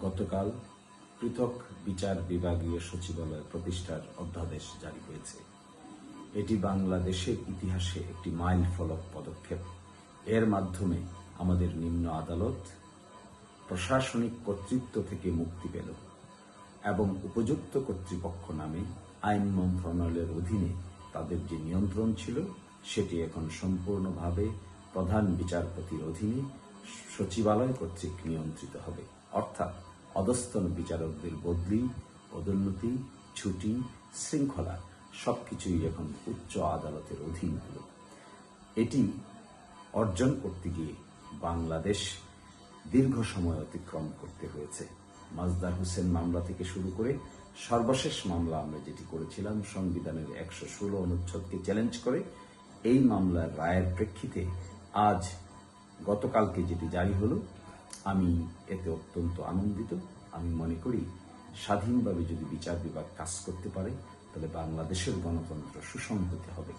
গতকাল পৃথক বিচার বিভাগীয় সচিবালয় প্রতিষ্ঠার অধ্যাদেশ জারি হয়েছে। এটি বাংলাদেশের ইতিহাসে একটি মাইল ফলক পদক্ষেপ। এর মাধ্যমে আমাদের নিম্ন আদালত, প্রশাসনিক কর্তৃত্ব থেকে মুক্তি পেল এবং উপযুক্ত কর্তৃপক্ষ নামে আইন মন্ত্রণালয়ের অধীনে তাদের যে নিয়ন্ত্রণ ছিল, সেটি এখন সম্পূর্ণভাবে প্রধান বিচারপতির অধীনে সচিবালয় কর্তৃক নিয়ন্ত্রিত হবে। অর্থাৎ অধস্তন বিচারকদের বদলি, পদোন্নতি, ছুটি, শৃঙ্খলা সব কিছুই এখন উচ্চ আদালতের অধীন হল। এটি অর্জন করতে গিয়ে বাংলাদেশ দীর্ঘ সময় অতিক্রম করতে হয়েছে। মাজদার হোসেন মামলা থেকে শুরু করে সর্বশেষ মামলা আমরা যেটি করেছিলাম, সংবিধানের একশো ষোলো অনুচ্ছেদকে চ্যালেঞ্জ করে, এই মামলার রায়ের প্রেক্ষিতে আজ গতকালকে যেটি জারি হলো আমি এতে অত্যন্ত আনন্দিত। আমি মনে করি স্বাধীনভাবে যদি বিচার বিভাগ কাজ করতে পারে, তাহলে বাংলাদেশের গণতন্ত্র সুষম হতে হবে।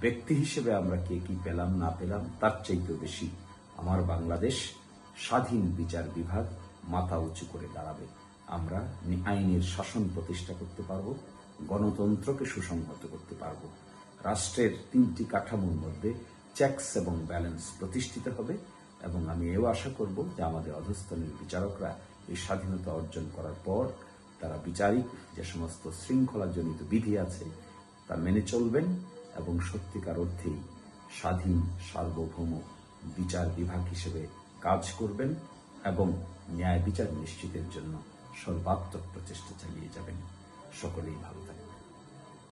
ব্যক্তি হিসেবে আমরা কে কি পেলাম, না পেলাম, তার চাইতেও বেশি আমার বাংলাদেশ স্বাধীন বিচার বিভাগ মাথা উঁচু করে দাঁড়াবে। আমরা আইনের শাসন প্রতিষ্ঠা করতে পারব, গণতন্ত্রকে সুসংহত করতে পারব। রাষ্ট্রের তিনটি কাঠামোর মধ্যে চেকস এবং ব্যালেন্স প্রতিষ্ঠিত হবে। এবং আমি এও আশা করব যে আমাদের অধস্তনের বিচারকরা এই স্বাধীনতা অর্জন করার পর তারা বিচারিক যে সমস্ত শৃঙ্খলাজনিত বিধি আছে তা মেনে চলবেন এবং সত্যিকার অর্থেই স্বাধীন সার্বভৌম বিচার বিভাগ হিসেবে কাজ করবেন এবং ন্যায় বিচার নিশ্চিতের জন্য সর্বাত্মক প্রচেষ্টা চালিয়ে যাবেন। সকলেই ভালো থাকবেন।